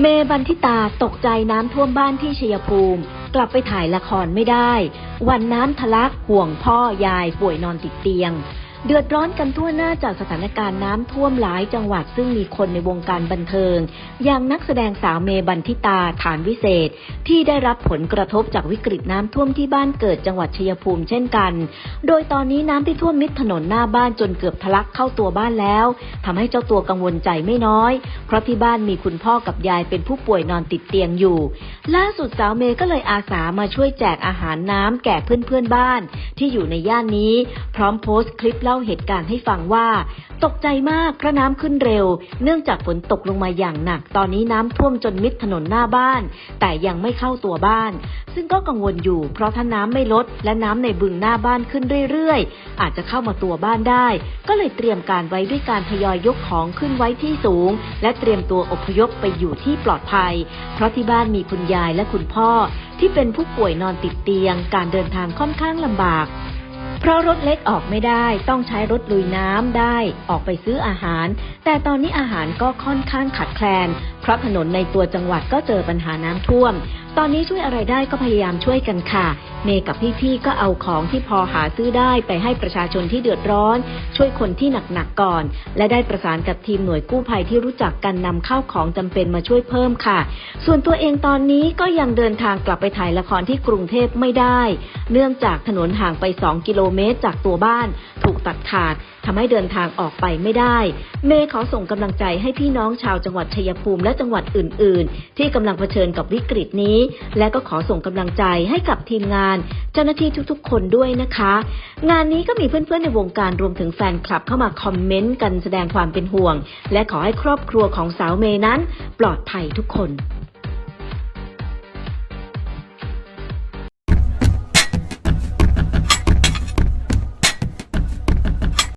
เมบันทิตาตกใจน้ำท่วมบ้านที่ชัยภูมิ กลับไปถ่ายละครไม่ได้ วันน้ำทะลักห่วงพ่อยายป่วยนอนติดเตียง เดือดร้อนกันทั่วหน้าจากสถานการณ์น้ำท่วมหลายจังหวัดซึ่งมีคนในวงการบันเทิง อย่างนักแสดงสาวเมบันทิตาฐานวิเศษ ที่ได้รับผลกระทบจากวิกฤตน้ำท่วมที่บ้านเกิดจังหวัดชัยภูมิเช่นกัน โดยตอนนี้น้ำที่ท่วมมิดถนนหน้าบ้านจนเกือบทะลักเข้าตัวบ้านแล้วทำให้เจ้าตัวกังวลใจไม่น้อย เพราะที่บ้านมีคุณพ่อกับยายเป็นผู้ป่วยนอนติดเตียงอยู่ ล่าสุดสาวเมย์ก็เลยอาสามาช่วยแจกอาหารน้ำแก่เพื่อนๆบ้าน ที่อยู่ในย่านนี้ พร้อมโพสต์คลิปเล่าเหตุการณ์ให้ฟังว่า ตกใจมากเพราะน้ำขึ้นเร็ว เนื่องจากฝนตกลงมาอย่างหนัก ตอนนี้น้ำท่วมจนมิดถนนหน้าบ้าน แต่ยังไม่เข้าตัวบ้าน ซึ่งก็กังวลอยู่ เพราะถ้าน้ำไม่ลด และน้ำในบึงหน้าบ้านขึ้นเรื่อยๆ อาจจะเข้ามาตัวบ้านได้ ก็เลยเตรียมการไว้ด้วยการทยอยยกของขึ้นไว้ที่สูง และเตรียมตัวอพยพไปอยู่ที่ปลอดภัย เพราะที่บ้านมีคุณยายและคุณพ่อ ที่เป็นผู้ป่วยนอนติดเตียง การเดินทางค่อนข้างลำบาก เพราะรถเล็กออกไม่ได้ต้องใช้รถลุยน้ำได้ออกไปซื้ออาหาร แต่ตอนนี้อาหารก็ค่อนข้างขาดแคลน เพราะถนนในตัวจังหวัดก็เจอปัญหาน้ำท่วม ตอนนี้ช่วยอะไรได้ก็พยายามช่วยกันค่ะ เมย์กับพี่ๆก็เอาของที่พอหาซื้อได้ไปให้ประชาชนที่เดือดร้อน ช่วยคนที่หนักๆก่อน และได้ประสานกับทีมหน่วยกู้ภัยที่รู้จักกันนำเข้าของจำเป็นมาช่วยเพิ่มค่ะ ส่วนตัวเองตอนนี้ก็ยังเดินทางกลับไปถ่ายละครที่กรุงเทพไม่ได้ เนื่องจากถนนห่างไป 2 กิโลเมตรจากตัวบ้าน ถูกตัดขาดทำให้เดินทางออกไปไม่ได้ เมย์ขอส่งกำลังใจให้พี่น้องชาวจังหวัดชัยภูมิและจังหวัดอื่น ๆ ที่กำลังเผชิญกับวิกฤตนี้และก็ขอส่งกำลังใจให้กับทีมงาน เจ้าหน้าที่ทุกๆ คนด้วยนะคะ งานนี้ก็มีเพื่อนๆในวงการรวมถึงแฟนคลับเข้ามาคอมเมนต์กันแสดงความเป็นห่วง และขอให้ครอบครัวของสาวเมย์นั้น ปลอดภัยทุกคน